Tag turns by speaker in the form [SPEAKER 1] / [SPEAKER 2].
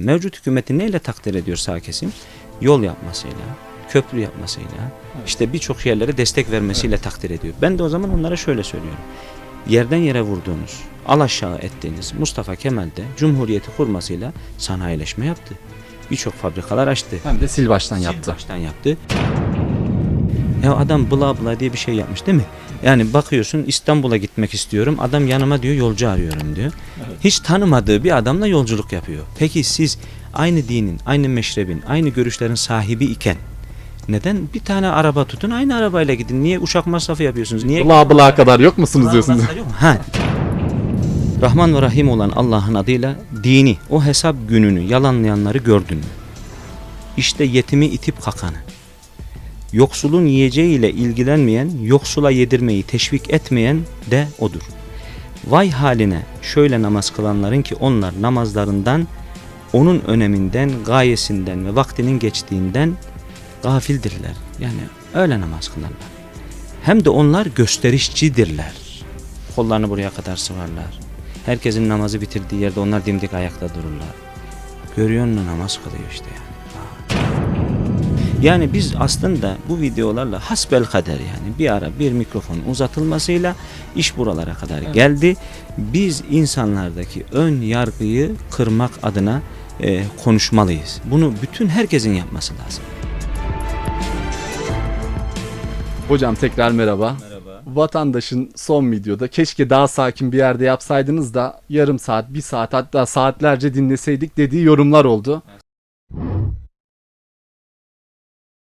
[SPEAKER 1] Mevcut hükümeti neyle takdir ediyor sağ kesim? Yol yapmasıyla, köprü yapmasıyla, işte birçok yerlere destek vermesiyle takdir ediyor. Ben de o zaman onlara şöyle söylüyorum. Yerden yere vurduğunuz, alaşağı ettiğiniz Mustafa Kemal de Cumhuriyeti kurmasıyla sanayileşme yaptı. Birçok fabrikalar açtı.
[SPEAKER 2] Hem de sil baştan yaptı.
[SPEAKER 1] Baştan yaptı. Ya adam bla bla diye bir şey yapmış değil mi? Yani bakıyorsun İstanbul'a gitmek istiyorum. Adam yanıma diyor yolcu arıyorum diyor. Hiç tanımadığı bir adamla yolculuk yapıyor. Peki siz aynı dinin, aynı meşrebin, aynı görüşlerin sahibi iken neden bir tane araba tutun aynı arabayla gidin? Niye uçak masrafı yapıyorsunuz? Niye
[SPEAKER 2] Bla bla kadar yok musunuz diyorsunuz?
[SPEAKER 1] Yok mu? Ha. Rahman ve Rahim olan Allah'ın adıyla dini, o hesap gününü yalanlayanları gördün mü? İşte yetimi itip kakanı. Yoksulun yiyeceğiyle ilgilenmeyen, yoksula yedirmeyi teşvik etmeyen de odur. Vay haline şöyle namaz kılanların ki onlar namazlarından, onun öneminden, gayesinden ve vaktinin geçtiğinden gafildirler. Yani öyle namaz kılarlar. Hem de onlar gösterişçidirler. Kollarını buraya kadar sıvarlar. Herkesin namazı bitirdiği yerde onlar dimdik ayakta dururlar. Görüyor musun namaz kılıyor işte yani. Yani biz aslında bu videolarla hasbel kader yani bir ara bir mikrofon uzatılmasıyla iş buralara kadar geldi. Biz insanlardaki ön yargıyı kırmak adına e, konuşmalıyız. Bunu bütün herkesin yapması lazım.
[SPEAKER 2] Hocam tekrar merhaba.
[SPEAKER 1] Merhaba.
[SPEAKER 2] Vatandaşın son videoda keşke daha sakin bir yerde yapsaydınız da yarım saat, bir saat hatta saatlerce dinleseydik dediği yorumlar oldu.